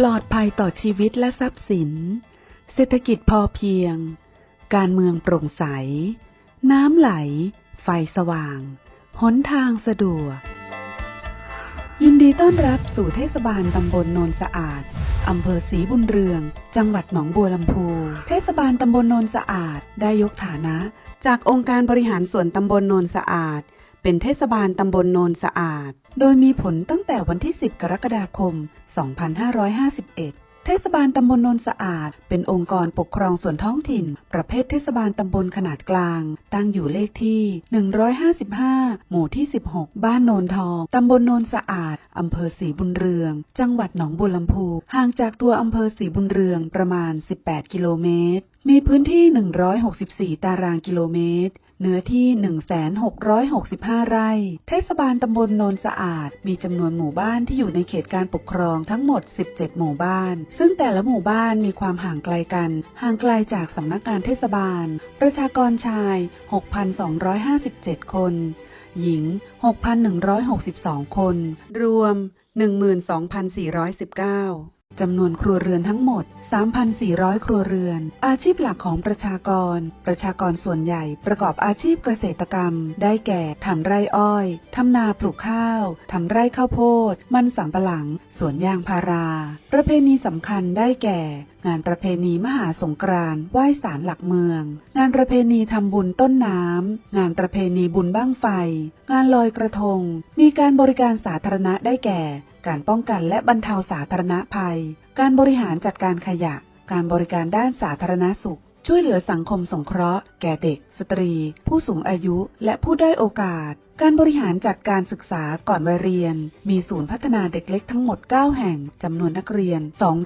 ปลอดภัยต่อชีวิตและทรัพย์สิน เศรษฐกิจพอเพียง การเมืองโปร่งใส น้ำไหล ไฟสว่าง หนทางสะดวก ยินดีต้อนรับสู่เทศบาลตำบลโนนสะอาด อำเภอศรีบุญเรือง จังหวัดหนองบัวลำพู เทศบาลตำบลโนนสะอาดได้ยกฐานะ จากองค์การบริหารส่วนตำบลโนนสะอาด เป็นเทศบาลตำบลโนนสะอาด โดยมีผลตั้งแต่วันที่ 10 กรกฎาคม 2551 เทศบาลตำบลโนนสะอาด เป็นองค์กรปกครองส่วนท้องถิ่น ประเภทเทศบาลตำบลขนาดกลาง ตั้งอยู่เลขที่ 155 หมู่ที่ 16 บ้านโนนทอง ตำบลโนนสะอาด อำเภอศรีบุญเรือง จังหวัดหนองบัวลำพู ห่างจากตัวอำเภอศรีบุญเรืองประมาณ 18 กิโลเมตร มีพื้นที่ 164 ตารางกิโลเมตร เนื้อที่ 1,665 ไร่ เทศบาลตำบลโนนสะอาด มีจำนวนหมู่บ้านที่อยู่ในเขตการปกครองทั้งหมด 17 หมู่บ้าน ซึ่งแต่ละหมู่บ้านมีความห่างไกลกัน ห่างไกลจากสำนักงานเทศบาล ประชากรชาย 6,257 คน หญิง 6,162 คน รวม 12,419 จำนวนครัวเรือนทั้งหมด 3,400 ครัวเรือน อาชีพหลักของประชากร ประชากรส่วนใหญ่ประกอบอาชีพเกษตรกรรม ได้แก่ทำไร่อ้อย ทำนาปลูกข้าว ทำไร่ข้าวโพด มันสำปะหลัง สวนยางพารา ประเพณีสำคัญได้แก่ งานประเพณีมหาสงกรานต์ไหว้ศาลหลักเมือง งานประเพณีทำบุญต้นน้ำ งานประเพณีบุญบ้างไฟ งานลอยกระทง มีการบริการสาธารณะได้แก่ การป้องกันและบรรเทาสาธารณภัย การบริหารจัดการขยะ การบริการด้านสาธารณสุข ช่วยเหลือสังคมสงเคราะห์ แก่เด็ก สตรี ผู้สูงอายุ และผู้ได้อยโอกาส การบริหารจัดการศึกษาก่อนวัยเรียน มีศูนย์พัฒนาเด็กเล็กทั้งหมด 9 แห่ง จำนวนนักเรียน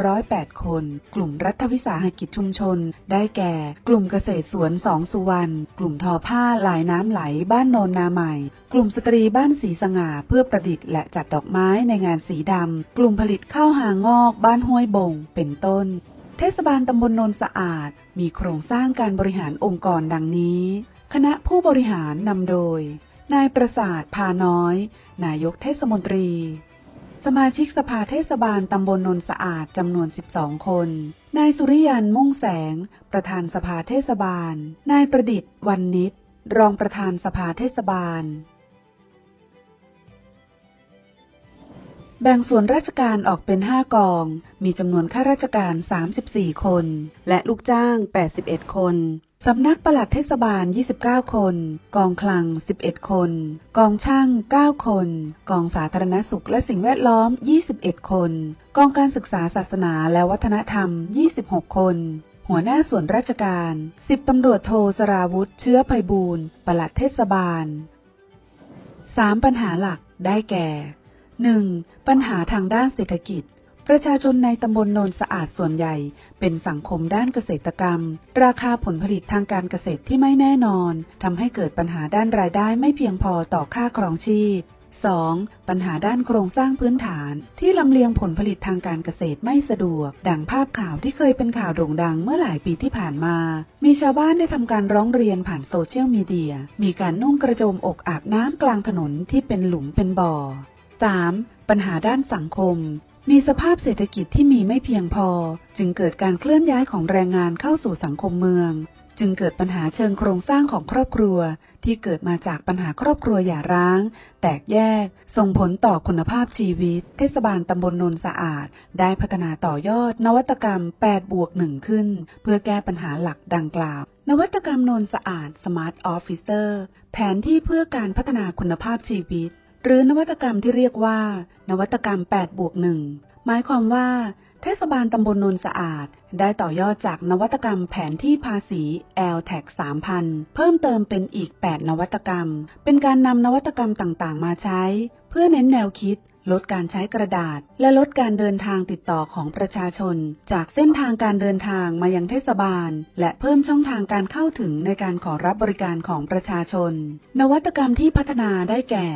208 คน กลุ่มรัฐวิสาหกิจชุมชน ได้แก่ กลุ่มเกษตรสวนสองสุวรรณ กลุ่มทอผ้าลายน้ำไหล บ้านโนนนาใหม่ กลุ่มสตรีบ้านสีสง่าเพื่อประดิษฐ์และจัดดอกไม้ในงานสีดำ กลุ่มผลิตข้าวหางอก บ้านห้วยบง เป็นต้น เทศบาลตำบลนนสะอาด มีโครงสร้างการบริหารองค์กรดังนี้ คณะผู้บริหารนำโดย นายประสาทพาน้อย นายกเทศมนตรี สมาชิกสภาเทศบาลตำบลนนสะอาดจำนวน 12 คน นายสุริยันมุ่งแสง ประธานสภาเทศบาล นายประดิษฐ์วันนิดรองประธานสภาเทศบาล แบ่งส่วนราชการออกเป็น 5 กอง มีจำนวนข้าราชการ 34 คน และลูกจ้าง 81 คน สำนักปลัดเทศบาล 29 คน กองคลัง 11 คน กองช่าง 9 คน กองสาธารณสุขและสิ่งแวดล้อม 21 คน กองการศึกษาศาสนาและวัฒนธรรม 26 คนหัวหน้าส่วนราชการ10ตำรวจโทสราวุธ เชื้อไพบูลย์ปลัดเทศบาล 3 ปัญหาหลักได้แก่ 1. ปัญหาทางด้านเศรษฐกิจ ประชาชนในตำบลโนนสะอาดส่วนใหญ่ เป็นสังคมด้านเกษตรกรรม ราคาผลผลิตทางการเกษตรที่ไม่แน่นอนทำให้เกิดปัญหาด้านรายได้ไม่เพียงพอต่อค่าครองชีพ 2. ปัญหาด้านโครงสร้างพื้นฐาน ที่ลำเลียงผลผลิตทางการเกษตรไม่สะดวก ดังภาพข่าวที่เคยเป็นข่าวโด่งดังเมื่อหลายปีที่ผ่านมา มีชาวบ้านได้ทำการร้องเรียนผ่านโซเชียลมีเดีย มีการนุ่งกระโจมอกอาบน้ำกลางถนนที่เป็นหลุมเป็นบ่อ 3. ปัญหาด้านสังคม มีสภาพเศรษฐกิจที่มีไม่เพียงพอ จึงเกิดการเคลื่อนย้ายของแรงงานเข้าสู่สังคมเมือง จึงเกิดปัญหาเชิงโครงสร้างของครอบครัว ที่เกิดมาจากปัญหาครอบครัวหย่าร้าง แตกแยก ส่งผลต่อคุณภาพชีวิต เทศบาลตำบลนนสะอาด ได้พัฒนาต่อยอด นวัตกรรม8บวก1ขึ้น เพื่อแก้ปัญหาหลักดังกล่าวนวัตกรรมนนสะอาด Smart Officer แผนที่เพื่อการพัฒนาคุณภาพชีวิต หรือนวัตกรรมที่เรียกว่า นวัตกรรม8บวก1หมายความว่า เทศบาลตำบลนนสะอาด ได้ต่อยอดจากนวัตกรรมแผนที่ภาษี l t a x 3000 เพิ่มเติมเป็นอีก 8 นวัตกรรม เป็นการนำนวัตกรรมต่างๆ มาใช้ เพื่อเน้นแนวคิด ลดการใช้กระดาษ และลดการเดินทางติดต่อของประชาชน จากเส้นทางการเดินทางมายังเทศบาล และเพิ่มช่องทางการเข้าถึงในการขอรับบริการของประชาชน นวัตกรรมที่พัฒนาได้แก่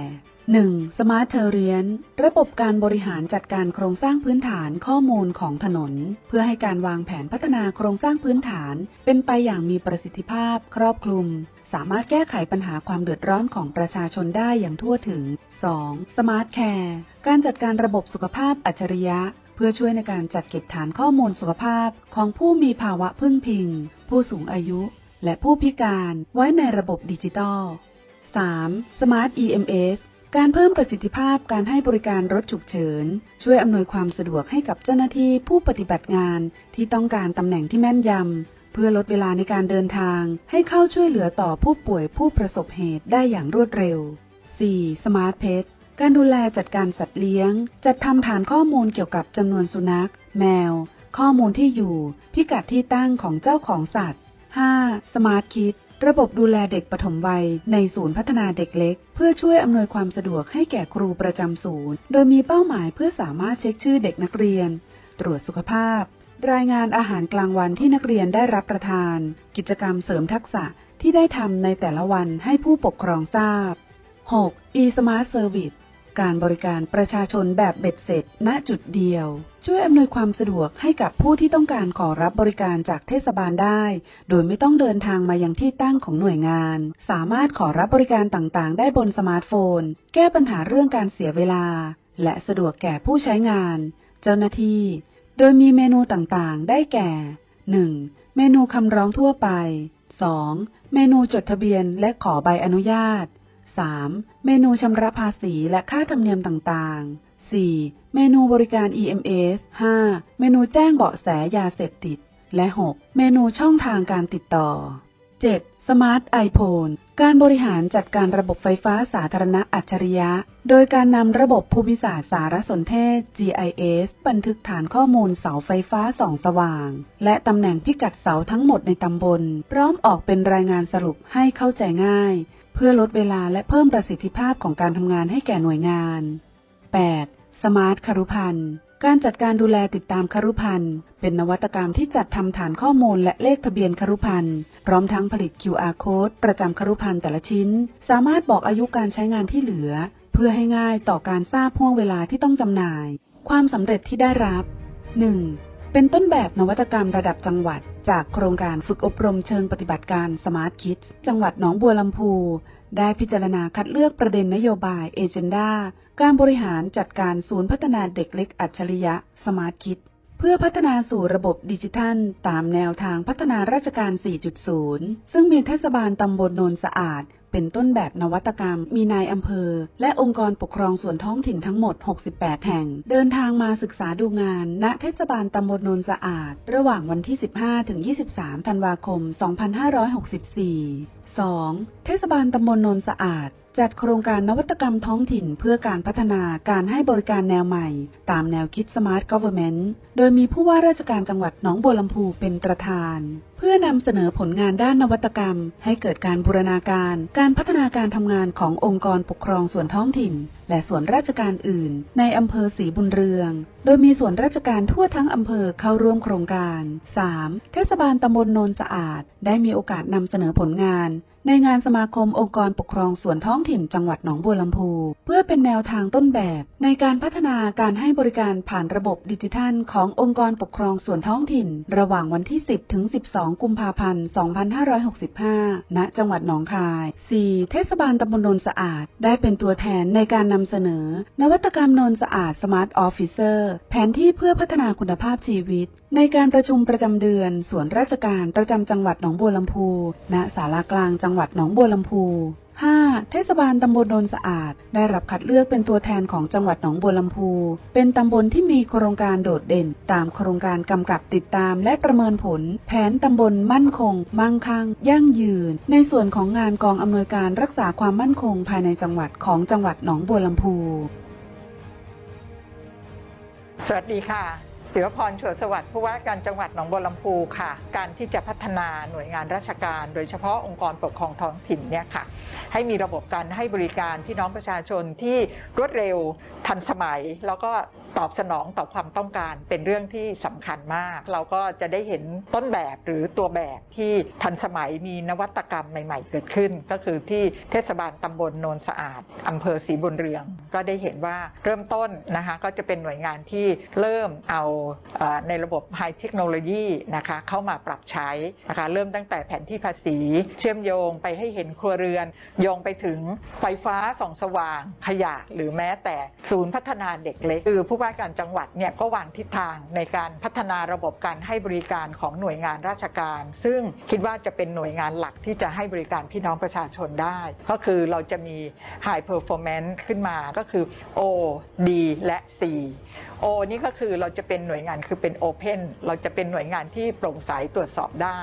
1. Smart t e r r i a n ระบบการบริหารจัดการโครงสร้างพื้นฐานข้อมูลของถนน เพื่อให้การวางแผนพัฒนาโครงสร้างพื้นฐาน เป็นไปอย่างมีประสิทธิภาพครอบคลุม สามารถแก้ไขปัญหาความเดือดร้อนของประชาชนได้อย่างทั่วถึง 2. Smart Care การจัดการระบบสุขภาพอัจฉริยะ เพื่อช่วยในการจัดเก็บฐานข้อมูลสุขภาพของผู้มีภาวะพึ่งพิง ผู้สูงอายุ และผู้พิการไว้ในระบบดิจิตอล 3. Smart EMS การเพิ่มประสิทธิภาพการให้บริการรถฉุกเฉิน ช่วยอำนวยความสะดวกให้กับเจ้าหน้าที่ผู้ปฏิบัติงานที่ต้องการตำแหน่งที่แม่นยำ เพื่อลดเวลาในการเดินทางให้เข้าช่วยเหลือต่อผู้ป่วยผู้ประสบเหตุได้อย่างรวดเร็ว 4. Smart Pet การดูแลจัดการสัตว์เลี้ยง จัดทำฐานข้อมูลเกี่ยวกับจำนวนสุนัข แมว ข้อมูลที่อยู่ พิกัดที่ตั้งของเจ้าของสัตว์ 5. Smart Kid ระบบดูแลเด็กปฐมวัย ในศูนย์พัฒนาเด็กเล็ก เพื่อช่วยอำนวยความสะดวกให้แก่ครูประจำศูนย์ โดยมีเป้าหมายเพื่อสามารถเช็คชื่อเด็กนักเรียน ตรวจสุขภาพ รายงานอาหารกลางวันที่นักเรียนได้รับประทาน กิจกรรมเสริมทักษะที่ได้ทำในแต่ละวันให้ผู้ปกครองทราบ 6. e-smart service การบริการประชาชนแบบเบ็ดเสร็จ ณจุดเดียว ช่วยอำนวยความสะดวกให้กับผู้ที่ต้องการขอรับบริการจากเทศบาลได้ โดยไม่ต้องเดินทางมายังที่ตั้งของหน่วยงาน สามารถขอรับบริการต่างๆ ได้บนสมาร์ทโฟน แก้ปัญหาเรื่องการเสียเวลา และสะดวกแก่ผู้ใช้งาน เจ้าหน้าที่ โดยมีเมนูต่างๆ ได้แก่ 1. เมนูคำร้องทั่วไป 2. เมนูจดทะเบียนและขอใบอนุญาต 3. เมนูชำระภาษีและค่าธรรมเนียมต่างๆ 4. เมนูบริการ EMS 5. เมนูแจ้งเบาะแสยาเสพติด และ 6. เมนูช่องทางการติดต่อ 7. Smart iPhone การบริหารจัดการระบบไฟฟ้าสาธารณะอัจฉริยะ โดยการนำระบบภูมิศาสตร์สารสนเทศ GIS บันทึกฐานข้อมูลเสาไฟฟ้าส่องสว่าง และตำแหน่งพิกัดเสาทั้งหมดในตำบล พร้อมออกเป็นรายงานสรุปให้เข้าใจง่าย เพื่อลดเวลาและเพิ่มประสิทธิภาพของการทำงานให้แก่หน่วยงาน 8. สมาร์ทคารุพันธ์ การจัดการดูแลติดตามคารุพันธ์เป็นนวัตกรรมที่จัดทำฐานข้อมูลและเลขทะเบียนคารุพันธ์พร้อมทั้งผลิต QR code ประจำคารุพันธ์แต่ละชิ้น สามารถบอกอายุการใช้งานที่เหลือ เพื่อให้ง่ายต่อการทราบห่วงเวลาที่ต้องจำหน่าย ความสำเร็จที่ได้รับ 1. เป็นต้นแบบนวัตกรรมระดับจังหวัด จากโครงการฝึกอบรมเชิงปฏิบัติการ Smart Kids จังหวัดหนองบัวลำพู ได้พิจารณาคัดเลือกประเด็นนโยบายเอเจนดาการบริหารจัดการศูนย์พัฒนาเด็กเล็กอัจฉริยะ Smart Kids พื่อพัฒนาสู่ระบบดิจิทัล ตามแนวทางพัฒนาราชการ 4.0 ซึ่งมีเทศบาลตำบลโนนสะอาด เป็นต้นแบบนวัตกรรม มีนายอำเภอ และองค์กรปกครองส่วนท้องถิ่นทั้งหมด 68 แห่ง เดินทางมาศึกษาดูงาน ณ เทศบาลตำบลโนนสะอาด ระหว่างวันที่ 15 ถึง 23 ธันวาคม 2564 2. เทศบาลตำบลโนนสะอาด จัดโครงการนวัตกรรมท้องถิ่นเพื่อการพัฒนาการให้บริการแนวใหม่ ตามแนวคิด Smart Government โดยมีผู้ว่าราชการจังหวัดหนองบัวลำพูเป็นประธาน เพื่อนำเสนอผลงานด้านนวัตกรรม ให้เกิดการบูรณาการ การพัฒนาการทำงานขององค์กรปกครองส่วนท้องถิ่น และส่วนราชการอื่น ในอำเภอศรีบุญเรือง โดยมีส่วนราชการทั่วทั้งอำเภอเข้าร่วมโครงการ 3. เทศบาลตำบลโนนสะอาด ได้มีโอกาสนำเสนอผลงาน ในงานสมาคมองค์กรปกครองส่วนท้องถิ่นจังหวัดหนองบัวลำพู เพื่อเป็นแนวทางต้นแบบ ในการพัฒนาการให้บริการผ่านระบบดิจิทัล ขององค์กรปกครองส่วนท้องถิ่น ระหว่างวันที่ 10 ถึง 12 กุมภาพันธ์ 2565 ณ จังหวัดหนองคาย 4. เทศบาลตำบลนนสะอาด ได้เป็นตัวแทนในการนำเสนอ นวัตกรรมนนสะอาด Smart Officer แผนที่เพื่อพัฒนาคุณภาพชีวิต ในการประชุมประจำเดือนส่วนราชการประจำจังหวัดหนองบัวลำพู ณศาลากลางจังงหวัดหนองบัวลำพู 5. เทศบาลตำบลโนนสะอาด ได้รับคัดเลือกเป็นตัวแทนของจังหวัดหนองบัวลำพู เป็นตำบลที่มีโครงการโดดเด่น ตามโครงการกำกับติดตามและประเมินผล แผนตำบลมั่นคง มั่งคั่ง ยั่งยืน ในส่วนของงานกองอำนวยการรักษาความมั่นคงภายในจังหวัดของจังหวัดหนองบัวลำพู สวัสดีค่ะ ศิวพรฉวดสวัสดิ์ผู้ว่าการจังหวัดหนองบัวลำพูค่ะ การที่จะพัฒนาหน่วยงานราชการ โดยเฉพาะองค์กรปกครองท้องถิ่นเนี่ยค่ะ ให้มีระบบการให้บริการพี่น้องประชาชนที่รวดเร็วทันสมัย แล้วก็ตอบสนองต่อความต้องการเป็นเรื่องที่สำคัญมาก เราก็จะได้เห็นต้นแบบหรือตัวแบบที่ทันสมัยมีนวัตกรรมใหม่ ๆ เกิดขึ้น ก็คือที่เทศบาลตำบลโนนสะอาดอำเภอศรีบุญเรือง ก็ได้เห็นว่าเริ่มต้นนะคะก็จะเป็นหน่วยงานที่เริ่มเอาในระบบไฮเทคโนโลยีนะคะเข้ามาปรับใช้นะคะเริ่มตั้งแต่แผนที่ภาษี เชื่อมโยงไปให้เห็นครัวเรือน โยงไปถึงไฟฟ้าส่องสว่างขยะ หรือแม้แต่ศูนย์พัฒนาเด็กเล็กคือผู้ว่าการจังหวัดเนี่ยก็วางทิศทางในการพัฒนาระบบการให้บริการของหน่วยงานราชการ ซึ่งคิดว่าจะเป็นหน่วยงานหลักที่จะให้บริการพี่น้องประชาชนได้ ก็คือเราจะมี High Performance ขึ้นมาก็คือ O D และ C O นี่ก็คือเราจะเป็นหน่วยงานคือเป็นโอเพนเราจะเป็นหน่วยงานที่โปร่งใสตรวจสอบได้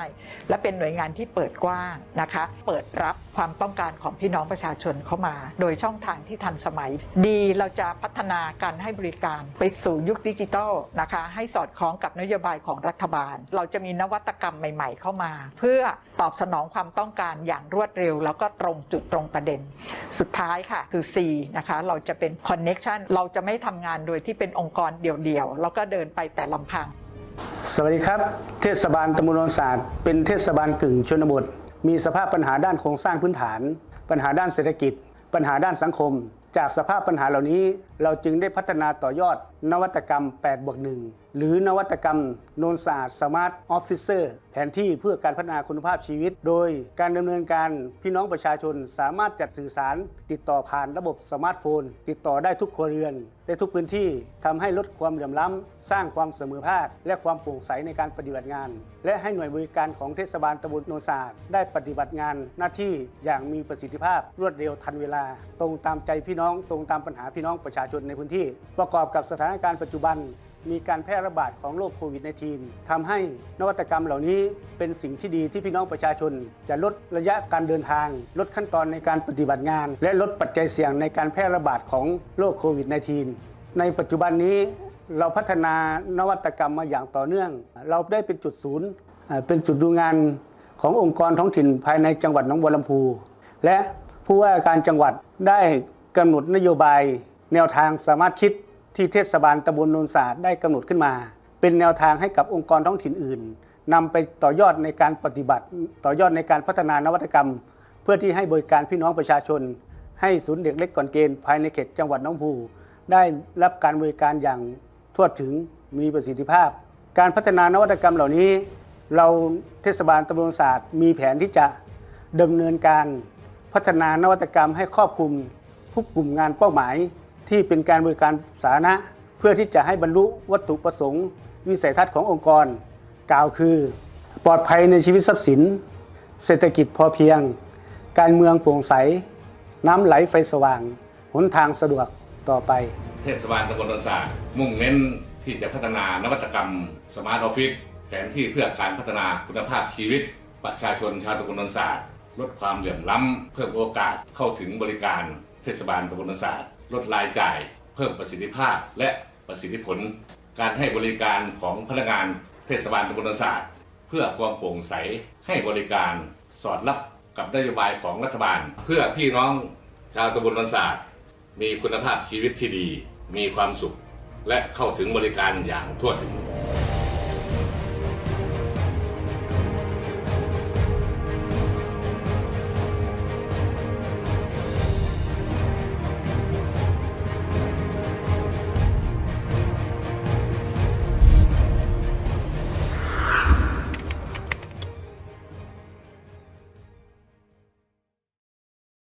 และเป็นหน่วยงานที่เปิดกว้างนะคะ เปิดรับความต้องการของพี่น้องประชาชนเข้ามา โดยช่องทางที่ทันสมัย ดีเราจะพัฒนาการให้บริการไปสู่ยุคดิจิทัลนะคะให้สอดคล้องกับนโยบายของรัฐบาล เราจะมีนวัตกรรมใหม่ ๆ เข้ามา เพื่อตอบสนองความต้องการอย่างรวดเร็ว แล้วก็ตรงจุดตรงประเด็น สุดท้ายค่ะคือ C นะคะเราจะเป็น connection เราจะไม่ทำงานโดยที่เป็นองค์กรเดี่ยวๆแล้วก็เดินไปแต่ลำพัง สวัสดีครับ เทศบาลตำบลนนศาสตร์เป็นเทศบาลกึ่งชนบท มีสภาพปัญหาด้านโครงสร้างพื้นฐาน ปัญหาด้านเศรษฐกิจ ปัญหาด้านสังคม จากสภาพปัญหาเหล่านี้ เราจึงได้พัฒนาต่อยอด นวัตกรรม 8 บวก 1 หรือนวัตกรรมโนนศาสตร์สมาร์ทออฟฟิเซอร์แผนที่เพื่อการพัฒนาคุณภาพชีวิต โดยการดำเนินการพี่น้องประชาชนสามารถจัดสื่อสาร ติดต่อผ่านระบบสมาร์ทโฟน ติดต่อได้ทุกครัวเรือนได้ทุกพื้นที่ทำให้ลดความเหลื่อมล้ำสร้างความเสมอภาค และความโปร่งใสในการปฏิบัติงาน และให้หน่วยบริการของเทศบาลตำบลโนนศาสตร์ได้ปฏิบัติงานหน้าที่อย่างมีประสิทธิภาพรวดเร็วทันเวลา ตรงตามใจพี่น้องตรงตามปัญหาพี่น้องประชาชนในพื้นที่ ประกอบกับสถานการณ์ปัจจุบันมีการแพร่ระบาดของโรคโควิด -19 ทำให้นวัตกรรมเหล่านี้เป็นสิ่งที่ดีที่พี่น้องประชาชน จะลดระยะการเดินทาง ลดขั้นตอนในการปฏิบัติงาน และลดปัจจัยเสี่ยงในการแพร่ระบาดของโรคโควิด -19 ในปัจจุบันนี้เราพัฒนานวัตกรรมมาอย่างต่อเนื่อง เราได้เป็นจุดศูนย์เอ่อเป็นจุดดูงานขององค์กรท้องถิ่นภายในจังหวัดหนองบัวลำพู และผู้ว่าการจังหวัดได้กำหนดนโยบาย แนวทางสามารถคิด ที่เทศบาลตำบลโนนศาสตร์ได้กำหนดขึ้นมา เป็นแนวทางให้กับองค์กรท้องถิ่นอื่นนำไปต่อยอดในการปฏิบัติ ต่อยอดในการพัฒนานวัตกรรม เพื่อที่ให้บริการพี่น้องประชาชน ให้ศูนย์เด็กเล็กก่อนเกณฑ์ภายในเขตจังหวัดหน้องผูได้รับการบริการอย่างทั่วถึงมีประสิทธิภาพ การพัฒนานวัตกรรมเหล่านี้ เราเทศบาลตำบลศาสตร์ มีแผนที่จะดำเนินการพัฒนานวัตกรรมให้ครอบคลุมทุกกลุ่มงานเป้าหมาย ที่เป็นการบริการสาธารณะ เพื่อที่จะให้บรรลุวัตถุประสงค์วิสัยทัศน์ขององค์กร กล่าวคือ ปลอดภัยในชีวิตทรัพย์สิน เศรษฐกิจพอเพียง การเมืองโปร่งใส น้ำไหลไฟสว่าง หนทางสะดวกต่อไป เทศบาลตำบลดอนสามุ่งเน้นที่จะพัฒนานวัตกรรมสมาร์ทออฟฟิศแผนที่เพื่อการพัฒนาคุณภาพชีวิต ประชาชนชาวตำบลดอนสาลดความเหลื่อมล้ำ เพิ่มโอกาสเข้าถึงบริการเทศบาลตำบลดอนสา ลดรายจ่าย เพิ่มประสิทธิภาพ และประสิทธิผล การให้บริการของพนักงานเทศบาลตำบลดอนสาเพื่อความโปร่งใสให้บริการสอดรับกับนโยบายของรัฐบาล เพื่อพี่น้องชาวตำบลดอนสามีคุณภาพชีวิตที่ดี มีความสุข และเข้าถึงบริการอย่างทั่วถึง